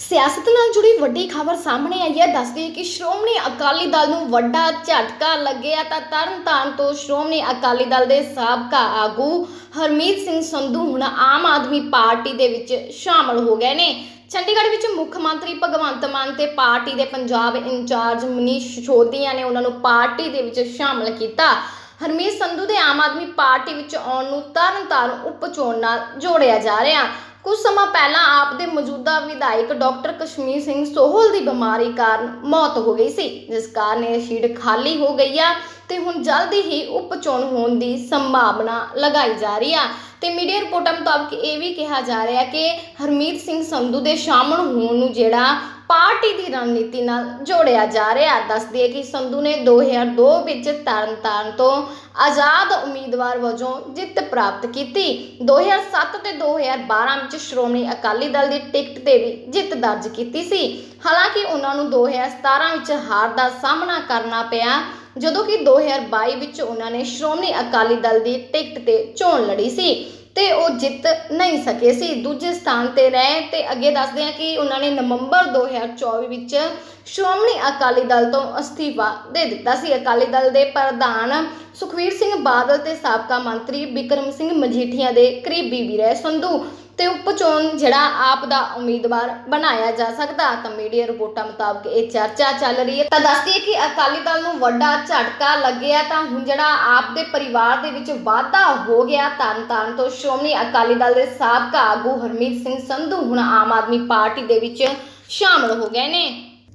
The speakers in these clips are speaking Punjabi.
ਸਿਆਸਤ ਨਾਲ ਜੁੜੀ ਵੱਡੀ ਖਬਰ ਸਾਹਮਣੇ ਆਈ ਹੈ। ਦੱਸਦੀ ਹੈ ਕਿ ਸ਼੍ਰੋਮਣੀ ਅਕਾਲੀ ਦਲ ਨੂੰ ਵੱਡਾ ਝਟਕਾ ਲੱਗਿਆ ਤਾਂ ਤਰਨਤਾਰਨ ਤੋਂ ਸ਼੍ਰੋਮਣੀ ਅਕਾਲੀ ਦਲ ਦੇ ਸਾਬਕਾ ਆਗੂ ਹਰਮੀਤ ਸਿੰਘ ਸੰਧੂ ਹੁਣ ਆਮ ਆਦਮੀ ਪਾਰਟੀ ਦੇ ਵਿੱਚ ਸ਼ਾਮਲ ਹੋ ਗਏ ਨੇ। ਚੰਡੀਗੜ੍ਹ ਵਿੱਚ ਮੁੱਖ ਮੰਤਰੀ ਭਗਵੰਤ ਮਾਨ ਤੇ ਪਾਰਟੀ ਦੇ ਪੰਜਾਬ ਇੰਚਾਰਜ ਮਨੀਸ਼ ਸੋਧੀਆਂ ਨੇ ਉਹਨਾਂ ਨੂੰ ਪਾਰਟੀ ਦੇ ਵਿੱਚ ਸ਼ਾਮਲ ਕੀਤਾ। ਹਰਮੀਤ ਸੰਧੂ ਦੇ ਆਮ ਆਦਮੀ ਪਾਰਟੀ ਵਿੱਚ ਆਉਣ ਨੂੰ ਤਰਨਤਾਰਨ ਉਪ ਚੋਣ ਨਾਲ ਜੋੜਿਆ ਜਾ ਰਿਹਾ। ਕੁਝ ਸਮਾਂ ਪਹਿਲਾਂ ਆਪ ਦੇ ਮੌਜੂਦਾ ਵਿਧਾਇਕ ਡਾਕਟਰ ਕਸ਼ਮੀਰ ਸਿੰਘ ਸੋਹਲ ਦੀ ਬਿਮਾਰੀ ਕਾਰਨ ਮੌਤ ਹੋ ਗਈ ਸੀ, ਜਿਸ ਕਾਰਨ ਇਹ ਸੀਟ ਖਾਲੀ ਹੋ ਗਈ ਆ ਤੇ ਹੁਣ ਜਲਦੀ ਹੀ ਉਪ ਚੋਣ ਹੋਣ ਦੀ ਸੰਭਾਵਨਾ ਲਗਾਈ ਜਾ ਰਹੀ ਆ। ਤੇ ਮੀਡੀਆ ਰਿਪੋਰਟਾਂ ਮੁਤਾਬਕ ਇਹ ਵੀ ਕਿਹਾ ਜਾ ਰਿਹਾ ਕਿ ਹਰਮੀਤ ਸਿੰਘ ਸੰਧੂ ਦੇ ਸ਼ਾਮਲ ਹੋਣ ਨੂੰ ਜਿਹੜਾ ਪਾਰਟੀ ਦੀ ਰਣਨੀਤੀ ਨਾਲ ਜੋੜਿਆ ਜਾ ਰਿਹਾ। ਦੱਸਦੀ ਹੈ ਕਿ ਸੰਧੂ ਨੇ 2002 ਵਿੱਚ ਤਰਨਤਾਰਨ ਤੋਂ ਆਜ਼ਾਦ ਉਮੀਦਵਾਰ ਵਜੋਂ ਜਿੱਤ ਪ੍ਰਾਪਤ ਕੀਤੀ। 2007 ਤੇ 2012 ਵਿੱਚ ਸ਼੍ਰੋਮਣੀ ਅਕਾਲੀ ਦਲ ਦੀ ਟਿਕਟ ਤੇ ਵੀ ਜਿੱਤ ਦਰਜ ਕੀਤੀ ਸੀ। ਹਾਲਾਂਕਿ ਉਹਨਾਂ ਨੂੰ 2017 ਵਿੱਚ ਹਾਰ ਦਾ ਸਾਹਮਣਾ ਕਰਨਾ ਪਿਆ, ਜਦੋਂ ਕਿ 2022 ਵਿੱਚ ਉਹਨਾਂ ਨੇ ਸ਼੍ਰੋਮਣੀ ਅਕਾਲੀ ਦਲ ਦੀ ਟਿਕਟ ਤੇ ਚੋਣ ਲੜੀ ਸੀ। ਤੇ ਉਹ ਜਿੱਤ ਨਹੀਂ ਸਕੇ ਸੀ। ਦੂਜੇ ਸਥਾਨ ਤੇ ਰਹੇ ਤੇ ਅੱਗੇ ਦੱਸਦੇ ਹਾਂ ਕਿ ਉਹਨਾਂ ਨੇ ਨਵੰਬਰ 2024 ਵਿੱਚ ਸ਼੍ਰੋਮਣੀ ਅਕਾਲੀ ਦਲ ਤੋਂ ਅਸਤੀਫਾ ਦੇ ਦਿੱਤਾ ਸੀ। ਅਕਾਲੀ ਦਲ ਦੇ ਪ੍ਰਧਾਨ ਸੁਖਵੀਰ ਸਿੰਘ ਬਾਦਲ ਤੇ ਸਾਬਕਾ ਮੰਤਰੀ ਬਿਕਰਮ ਸਿੰਘ ਮਜੀਠੀਆ ਦੇ ਕਰੀਬੀ ਵੀ ਰਹੇ। ਸੰਧੂ ਤੇ ਉਪ ਚੋਣ ਜਿਹੜਾ ਆਪ ਦਾ ਉਮੀਦਵਾਰ ਬਣਾਇਆ ਜਾ ਸਕਦਾ, ਤਾਂ ਮੀਡੀਆ ਰਿਪੋਰਟਾਂ ਮੁਤਾਬਕ ਇਹ ਚਰਚਾ ਚੱਲ ਰਹੀ ਹੈ। ਤਾਂ ਦੱਸਦੀ ਹੈ ਕਿ ਅਕਾਲੀ ਦਲ ਨੂੰ ਵੱਡਾ ਝਟਕਾ ਲੱਗਿਆ, ਤਾਂ ਹੁਣ ਜਿਹੜਾ ਆਪ ਦੇ ਪਰਿਵਾਰ ਦੇ ਵਿੱਚ ਵਾਧਾ ਹੋ ਗਿਆ ਤਰਨ ਤਾਰਨ ਤੋਂ ਸ਼੍ਰੋਮਣੀ ਅਕਾਲੀ ਦਲ ਦੇ ਸਾਬਕਾ ਆਗੂ ਹਰਮੀਤ ਸਿੰਘ ਸੰਧੂ ਹੁਣ ਆਮ ਆਦਮੀ ਪਾਰਟੀ ਦੇ ਵਿੱਚ ਸ਼ਾਮਲ ਹੋ ਗਏ ਨੇ।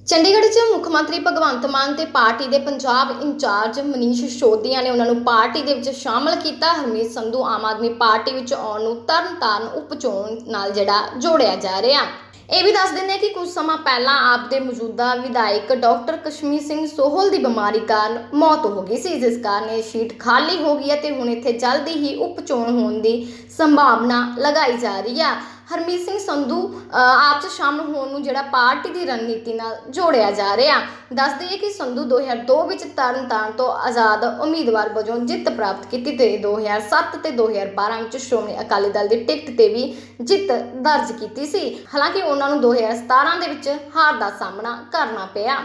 ਚੰਡੀਗੜ੍ਹ 'ਚ ਮੁੱਖ ਮੰਤਰੀ ਭਗਵੰਤ ਮਾਨ ਤੇ ਪਾਰਟੀ ਦੇ ਪੰਜਾਬ ਇੰਚਾਰਜ ਮਨੀਸ਼ ਸਿਸੋਦੀਆ ਨੇ ਉਹਨਾਂ ਨੂੰ ਪਾਰਟੀ ਦੇ ਵਿੱਚ ਸ਼ਾਮਲ ਕੀਤਾ। ਹਰਮੀਤ ਸੰਧੂ ਆਮ ਆਦਮੀ ਪਾਰਟੀ ਵਿੱਚ ਆਉਣ ਨੂੰ ਤਰਨਤਾਰਨ ਉਪ ਚੋਣ ਨਾਲ ਜਿਹੜਾ ਜੋੜਿਆ ਜਾ ਰਿਹਾ। ਇਹ ਵੀ ਦੱਸ ਦਿੰਦੇ ਹਾਂ ਕਿ ਕੁਝ ਸਮਾਂ ਪਹਿਲਾਂ ਆਪ ਦੇ ਮੌਜੂਦਾ ਵਿਧਾਇਕ ਡਾਕਟਰ ਕਸ਼ਮੀਰ ਸਿੰਘ ਸੋਹਲ ਦੀ ਬਿਮਾਰੀ ਕਾਰਨ ਮੌਤ ਹੋ ਗਈ ਸੀ, ਜਿਸ ਕਾਰਨ ਇਹ ਸੀਟ ਖਾਲੀ ਹੋ ਗਈ ਹੈ ਤੇ ਹੁਣ ਇੱਥੇ ਜਲਦੀ ਹੀ ਉਪ ਚੋਣ ਹੋਣ ਦੀ ਸੰਭਾਵਨਾ ਲਗਾਈ ਜਾ ਰਹੀ ਆ। ਹਰਮੀਤ ਸਿੰਘ ਸੰਧੂ ਆਪ 'ਚ ਸ਼ਾਮਲ ਹੋਣ ਨੂੰ ਜਿਹੜਾ ਪਾਰਟੀ ਦੀ ਰਣਨੀਤੀ ਨਾਲ ਜੋੜਿਆ ਜਾ ਰਿਹਾ। ਦੱਸ ਦਈਏ ਕਿ ਸੰਧੂ 2002 ਵਿੱਚ ਤਰਨਤਾਰਨ ਤੋਂ ਆਜ਼ਾਦ ਉਮੀਦਵਾਰ ਵਜੋਂ ਜਿੱਤ ਪ੍ਰਾਪਤ ਕੀਤੀ ਤੇ 2007 ਤੇ 2012 ਵਿੱਚ ਸ਼੍ਰੋਮਣੀ ਅਕਾਲੀ ਦਲ ਦੀ ਟਿਕਟ ਤੇ ਵੀ ਜਿੱਤ ਦਰਜ ਕੀਤੀ ਸੀ। ਹਾਲਾਂਕਿ ਉਹਨਾਂ ਨੂੰ 2017 ਦੇ ਵਿੱਚ ਹਾਰ ਦਾ ਸਾਹਮਣਾ ਕਰਨਾ ਪਿਆ।